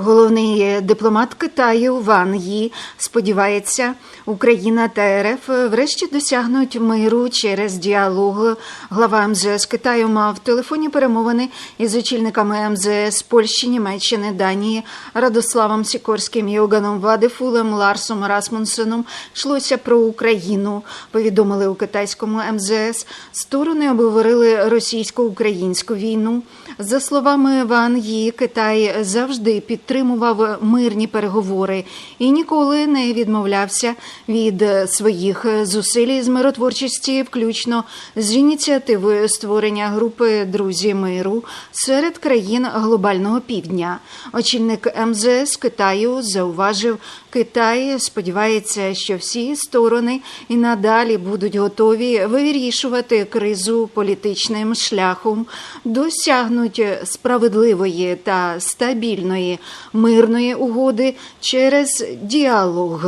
Головний дипломат Китаю Ван Ї сподівається, Україна та РФ врешті досягнуть миру через діалог. Глава МЗС Китаю мав телефонні перемовини із очільниками МЗС Польщі, Німеччини, Данії, Радославом Сікорським, Йоганом Вадефулем, Ларсом Расмунсеном. Йшлося про Україну. Повідомили у китайському МЗС. Сторони обговорили російсько-українську війну. За словами Ван Ї, Китай завжди підтримував мирні переговори і ніколи не відмовлявся від своїх зусиль з миротворчості, включно з ініціативою створення групи Друзі миру серед країн глобального півдня. Очільник МЗС Китаю зауважив, Китай сподівається, що всі сторони і надалі будуть готові вирішувати кризу політичним шляхом, досягнуть справедливої та стабільної мирної угоди через діалог.